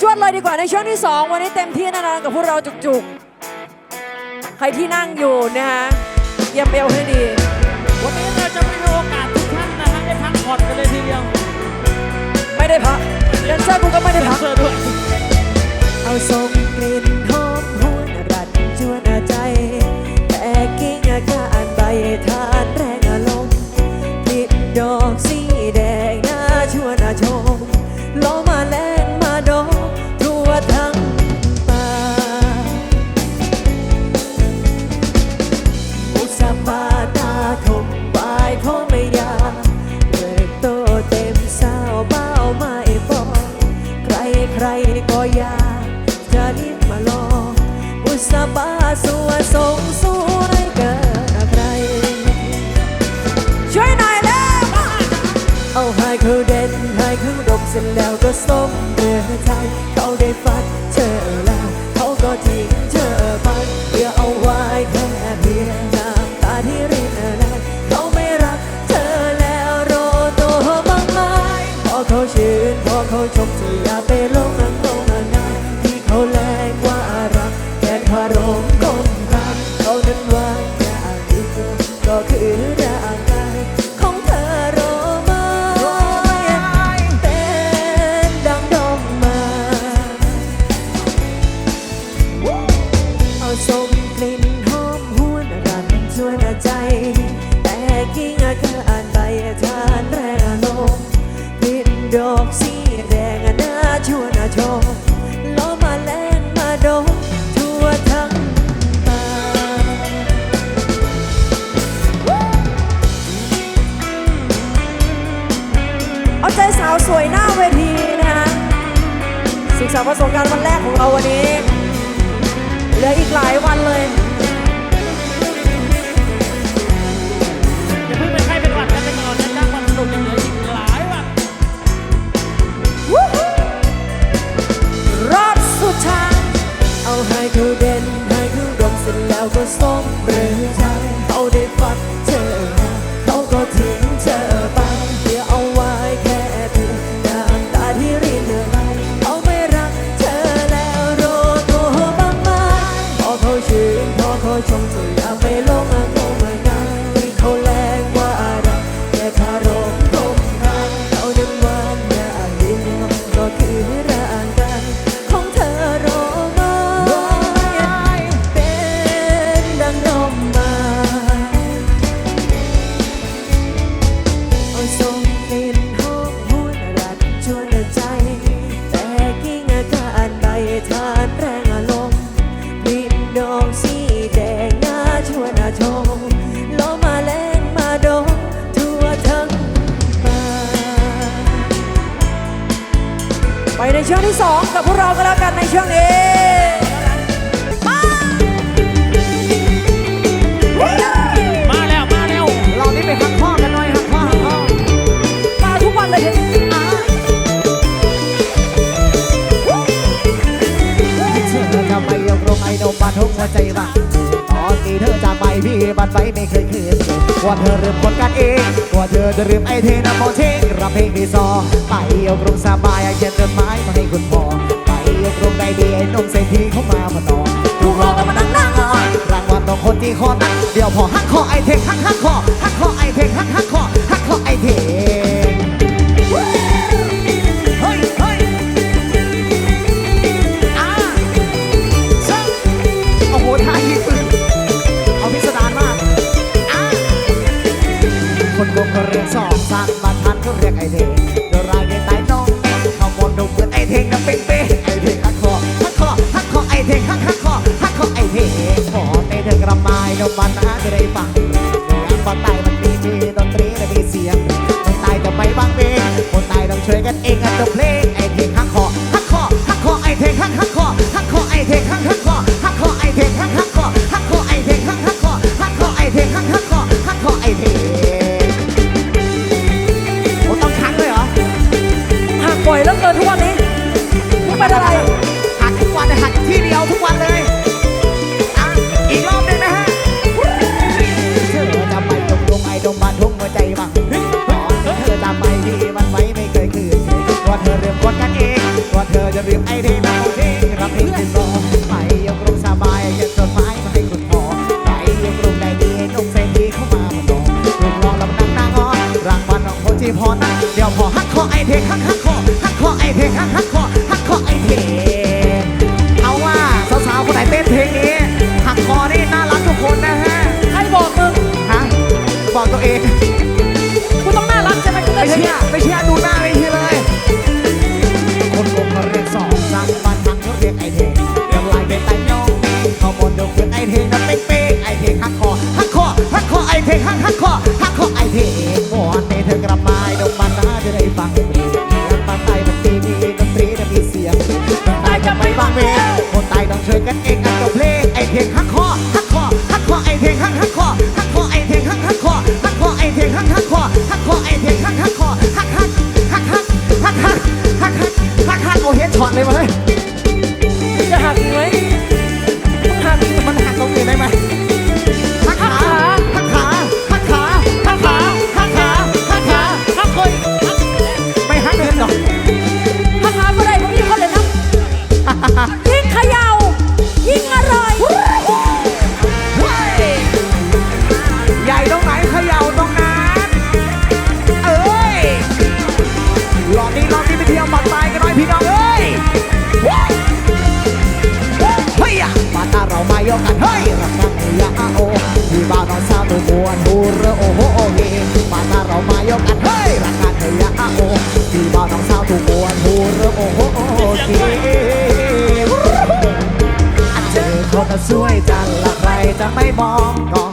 จวดเลยดีกว่าในช่วงที่ 2 วันนี้เต็มที่แน่นอนกับพวกเราจุกๆ ใครที่นั่งอยู่นะฮะเยี่ยมเบลให้ดี วันนี้เราจะไม่มีโอกาสทุกท่านนะฮะได้พักผ่อนกันเลยทีเดียวไม่ได้พักแดนเซอร์กูก็ไม่ได้พักเสื้อด้วยเอาส่งกลิ่นหอมหวนรัดจวนใจ แต่กิ้งอาการใบทาน สมเรือใจ ศึกษาประสบการณ์วันแรกของเราวันนี้เหลืออีกหลายวันเลยอย่าเพิ่งเป็นไข้เป็นหวัดกันไปก่อนนะจ๊ะวันสนุกยังเหลืออีกหลายวันรอบสุดท้ายเอาให้เขาเด่นให้เขาดมเสร็จแล้วก็ส้ม นนี้เธอจากไปพี่บันไว้ไม่เคยคืนว่าเธอลืมคนกันเองว่าเธอจะลืมไอ้เทนะมองเทงรับเพลงที่ซอไปยกลงสบายเขียนจดหมายมาให้คุณพ่อไปยกลงได้ดีไอ้นมเศรษฐีเข้ามาพนอถูกหลอกกันมานั่งนั่งอ้อยรางวัลต้องคนที่คอนั้นเดี๋ยวพอหักคอไอ้เทงหักหักคอหักคอไอ้เทงหักหักคอหักคอไอ้เทง บ้าเรียกไอเทงโดนรายเกตายน้องเขามนต์ดูเหมือนไอเทงนะเป๊ะเป๊ะไอเทงหักคอหักคอหักคอไอเทงหักหักคอหักคอไอเทงขอในเธอกระไม้นมันนะจะได้ฟังเมืองบ้านใต้ ตัวเอง ยิ่งเขย่ายิ่งอร่อยใหญ่ตรงไหนเขย่าตรงนั้นเอ้ยรอนี้รอนี้ไปเที่ยวปักตายกันน่อยพี่น้องเอ้ยมาตาเรามายกกันเฮ้รักกันยาโอมีบ้านนอนสาวตัวควรบูหโอเมาตาเรามายกกันเฮ้รักกันยาโอมีบ้านนอนสาวตัวควรบูหโอเธอสวยจังละใครจะไม่มองน้อง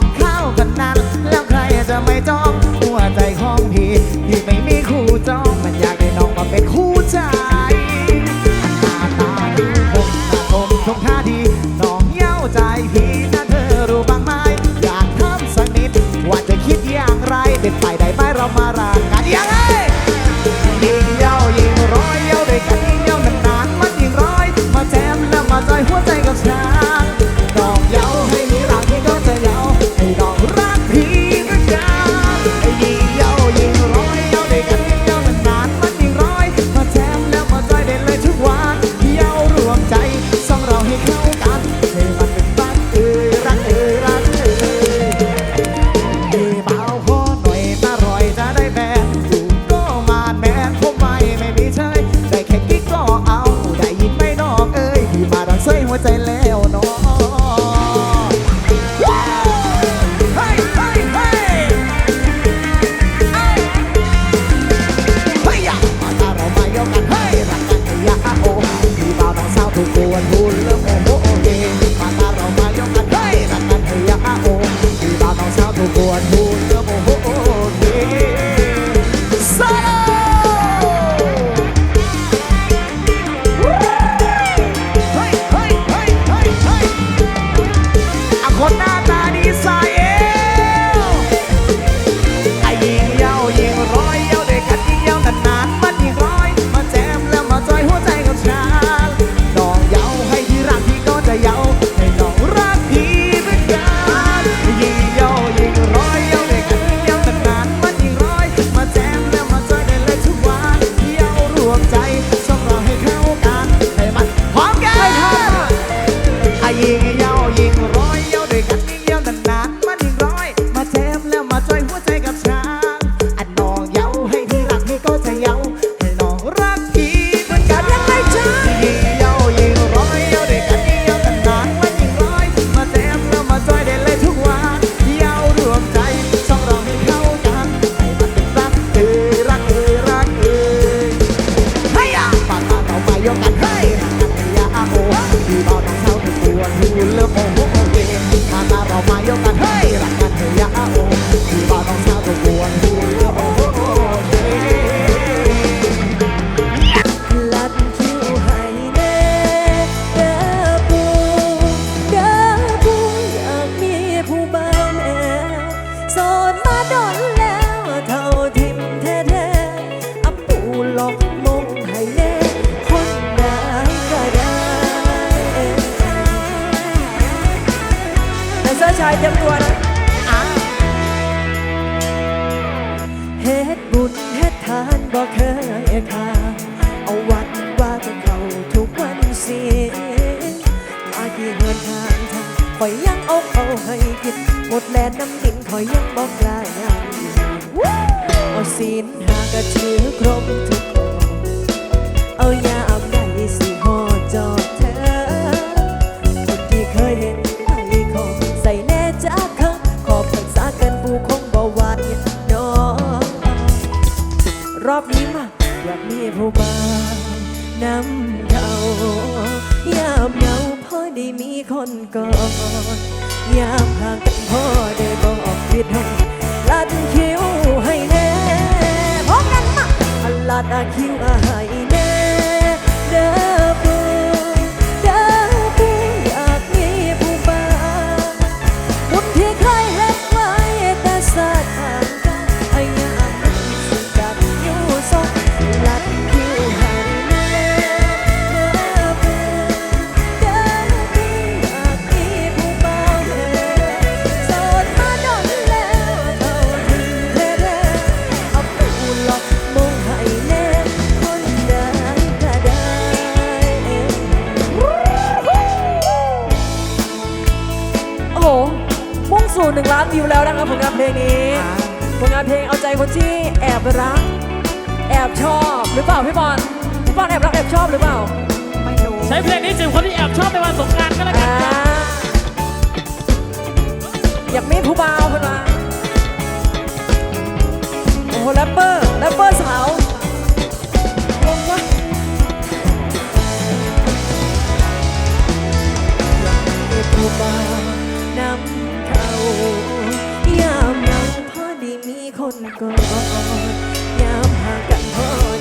คนแรปเปอร์แรปเปอร์สาวงงวะน้ำเท่ายามนั้นพอดีมีคนกอดยามห่างกันพอ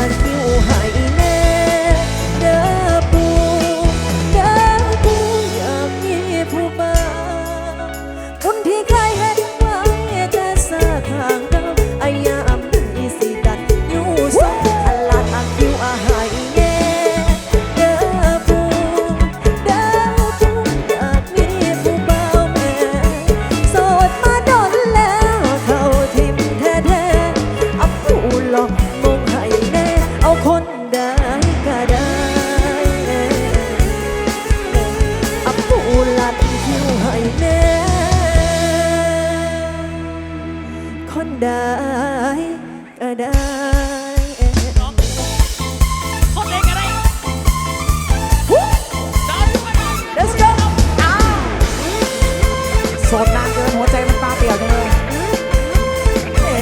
ฉันคิวหา หัวใจมันปลาเปลี่ยวเลยเอ๋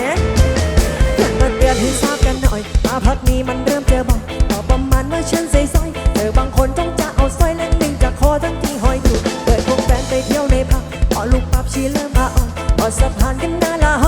ฉันมาเตืยนให้ทราบกันหน่อยตาพักนี้มันเริ่มเจอบ่อยต่อประมาณว่าฉันใส่สร้อยเธอบางคนต้องจะเอาสร้อยเล่นหนึ่งจากคอทั้งที่หอยอยู่เกิดพวกแฟนไปเที่ยวในผับพอลูกปับชีเริ่มพาอ่อนพอสะพานกันหน้าละห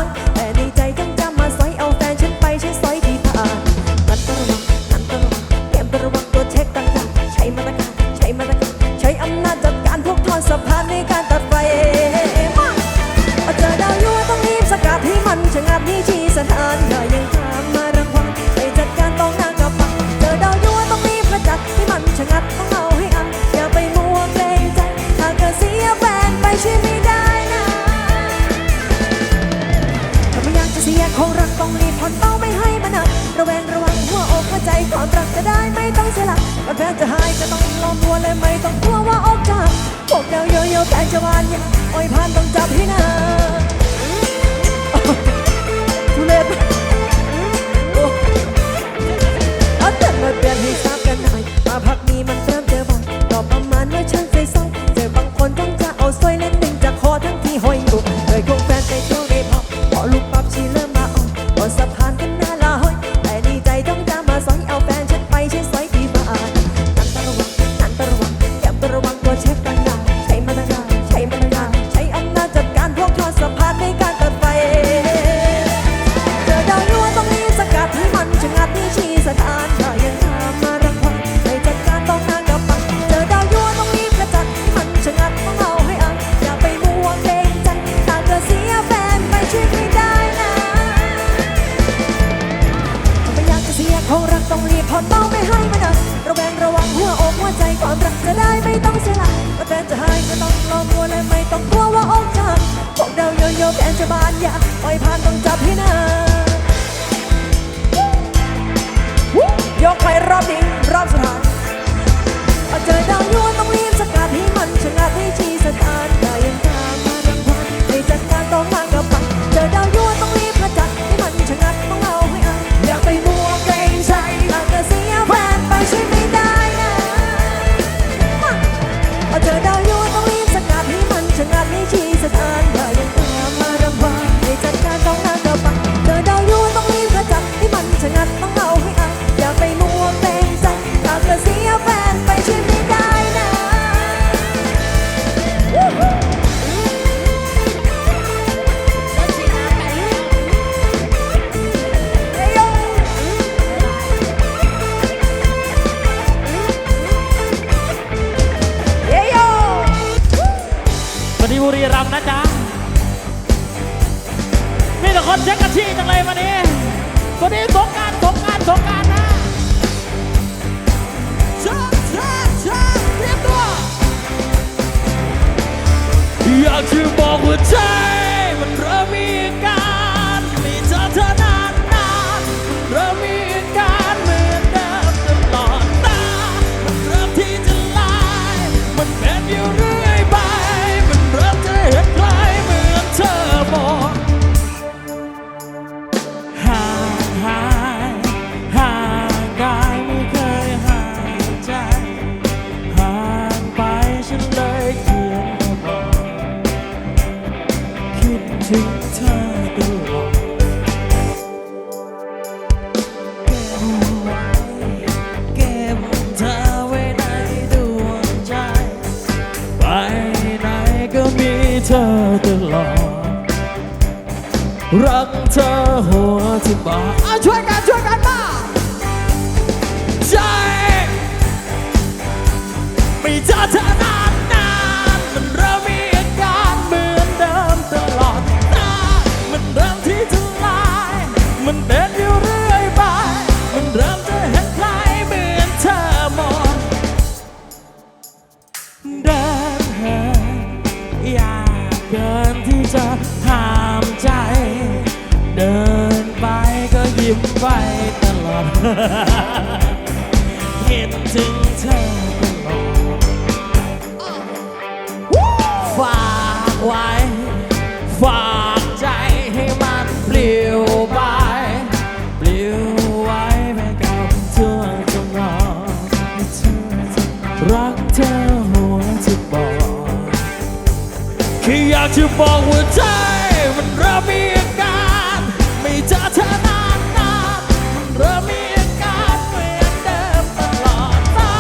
จะหายจะต้องลองตัวเลยไม่ต้องกลัวว่าโอกาสพวกเราเยโย่แต่จะวานยังอ่อยผ่านต้องจับให้นาน คนต้องไม่ให้มันนะระแวงระวังหัวอกหัวใจความรักจะได้ไม่ต้องเสียหลักแต่จะให้ก็ต้องลองมัวและไม่ต้องกลัวว่าอกหักพวกดาวโยโย่แกนจะบานอยากปล่อยผ่านต้องจับให้นายกไปรอบนี้รอบสุดท้ายเอาเจอดาวยั่วต้องรีบสกัดให้มันชะงักให้ชีสถานได้ยังตามมาดังวันให้จัดการต้องมา นที่จะห้ามใจ เดินไปก็ยิ้มไปตลอด เห็นถึงเธอตลอ แค่อยากจะบอกว่าใจมันเริ่มมีอาการไม่เจอเธอนานนานมันเริ่มมีอาการเหมือนเดิมตลอดมา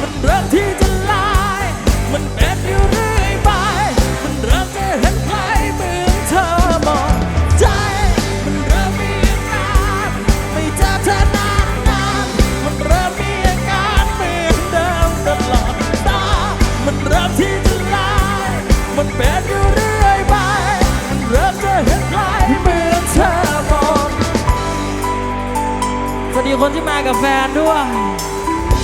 มันเริ่มที่จะลายมันเป็นอยู่เรื่อยไป มันเริ่มจะเห็นใครเหมือนเธอหมดใจ มันเริ่มมีอาการไม่เจอเธอนานนานมันเริ่มมีอาการเหมือนเดิมตลอดตามันเริ่มที่จะลายมันเป็น คนที่มากับแฟนด้วย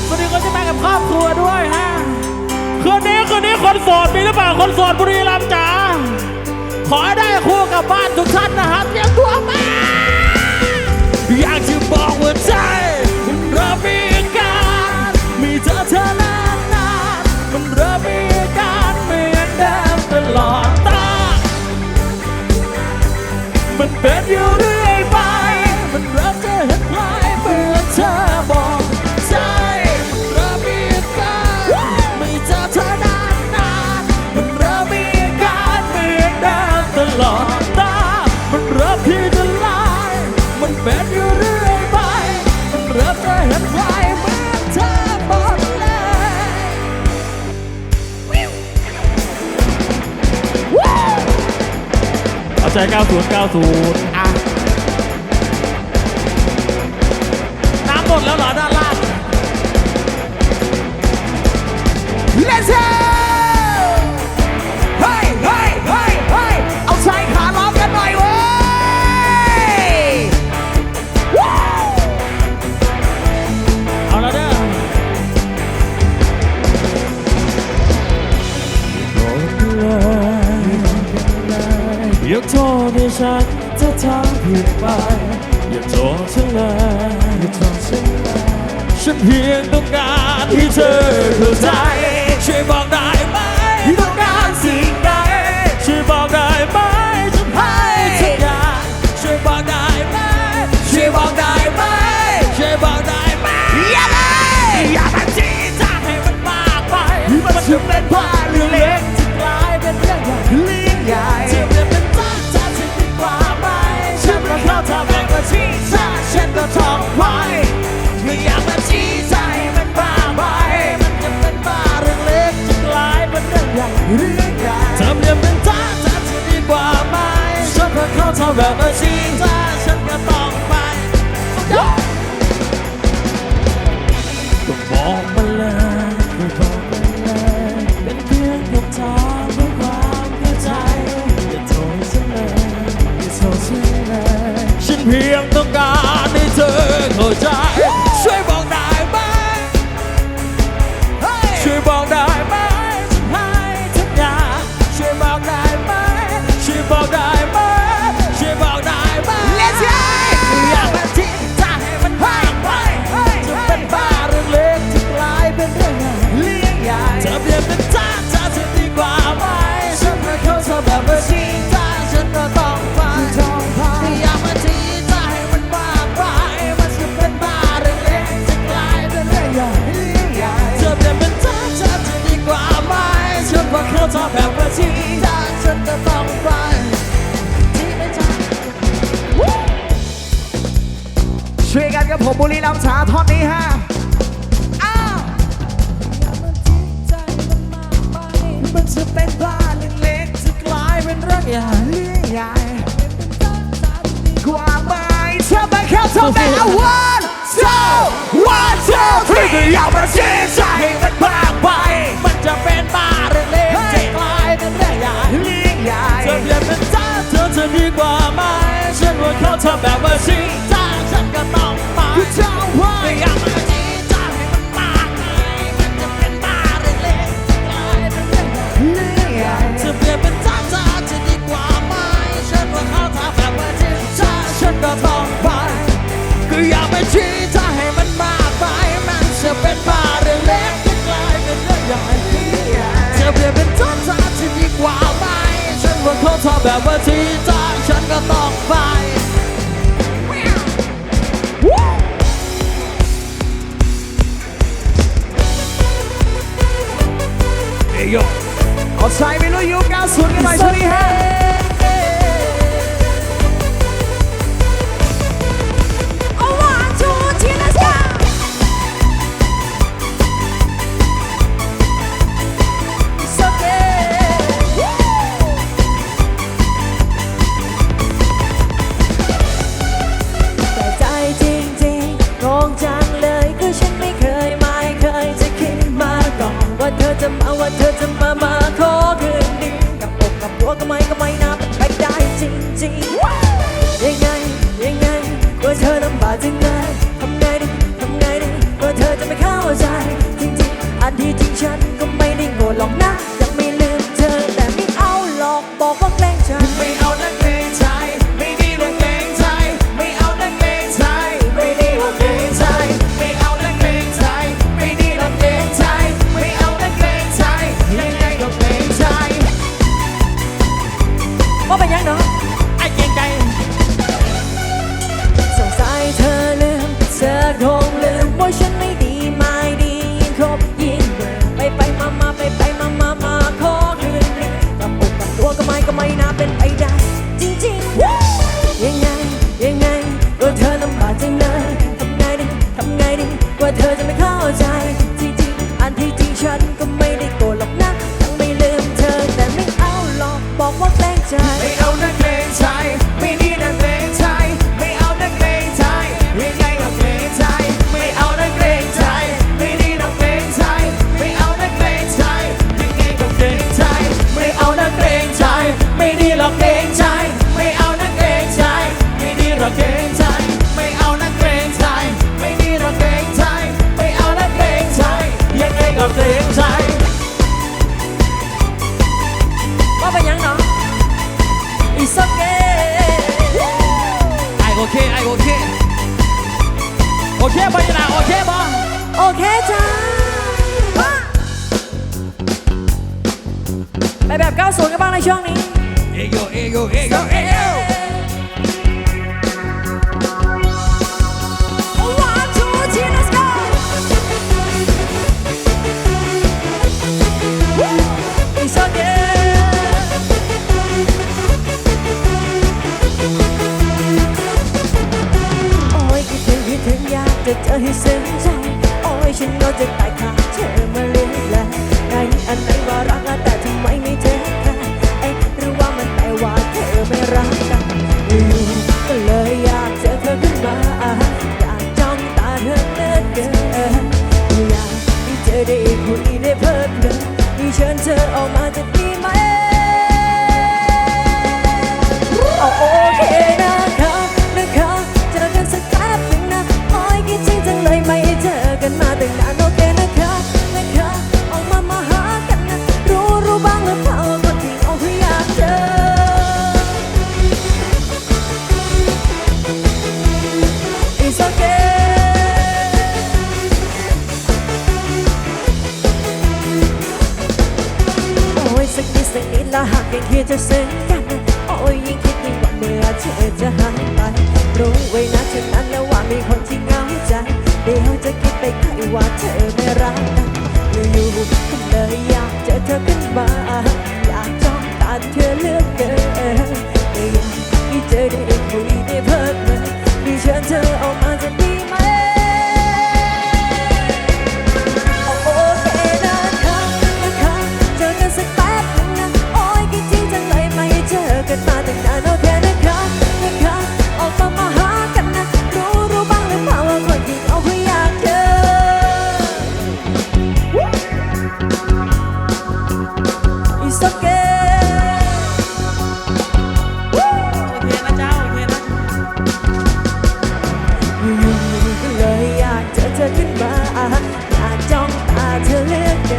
สวัสดีคนที่มากับครอบครัวด้วยฮะคืนนี้คืนนี้คนโสดมีหรือเปล่าคนโสดบุรีรัมย์จ๋าขอได้คู่กับบ้านทุกท่านนะครับเตรียมตัวมาอยากจะบอกว่าใจมันเริ่มมีอาการมีเธอเธอนานนานๆมันเริ่มมีอาการเหมือนเดิมตลอดตามันเป็นอยู่ เป็นอยู่เรื่อยไปเริ่มจะเห็นไว้เหมือนเธอหมดเลยเอาใจ 90 90อะน้ำหมดแล้วเหรอด้านล่างาไตองฉันฉันเพียงต้องการที่เธอเข้าใจช่วยบอกได้ไหมต้องการสิ่งใดช่วยบอกได้ไหมฉันให้ทุกอย่างช่วยบอกได้ไหมช่วยบอกได้ไหมช่วยบอกได้ไหมอย่าเลยอย่าทำจีจางให้มันมากไปมันจะเป็นผ้าหรือเล็กจะกลายเป็นเรื่องใหญ่เรื่องใหญ่จะเป็นบ้าจะถึงดกว่าไหมฉันไม่เขาทำแรงกว่าที่ ก็ท่องไว้ไม่อยากมาชี้ใจมันบ้าไปมันจะเป็นบ้าเรื่องเล็กจะกลายเป็นเรื่องใหญ่เรื่องใหญ่ทำเรียองเป็นท่าจะดีกว่าไหมฉันเพิ่งเข้าทำแบบมาชี้ใจฉันก็ต้องไปต้องบอกมาเลยไม่บอกมาเลยเป็นเพียงคำถามเพื่อความเข้าใจอย่าโทษฉันเลยอย่าโทษฉันเลยฉันเพียง อย่ลี้ยงใหญ่กว่าไม้เธอไปแค่เท่าแม่ one two one two three อย่ามาเสียใจมันมากไป มันจะเป็นบารือเล็กจะกลายเป็ก่ใหญ่เลี้ยงใหญ่เธอเพียงเป็นจ้าเธอจะดีกว่าไหมฉันว่าเขาทำแบบว่าจริงจ้าฉันก็ต้องไปก็จะว่าอย่ามา ว่าไม่ฉันรักเขาเธอแบบว่าที่จ้าฉันก็ต้องไปเอ้ยขอาใช้ไปลุยยุค90กันหน่อยช่วงนี้ฮะ ช่วงนี้ เอโยเอโยเอโยเอโย One, two, three, let's go! It's okay. โอ้ยคิดถึงคิดถึงอยากจะเจอให้ซึ้งใจ โอ้ยฉันก็จะตายขาดเธอมาเลี้ยงแลไหนอันไหนว่ารักอะากยังคิดจะซึ้งกัน โอ้ยยิ่งคิดยิ่งหวั่นเมื่อเธอจะหายไป รู้ไว้นะฉะนั้นแล้วว่ามีคนที่เหงาใจ เดี๋ยวจะคิดไปไกลว่าเธอไม่รักกันอยู่ๆก็เลยอยากเจอเธอขึ้นมา อยากจ้องตาเธอเลือกเกินอยากให้เจอได้คุยได้เพิกเพลินที่เชิญเธอ 들릴까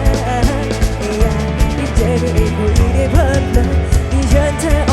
이제는 이 보이니 벗나 이젠 다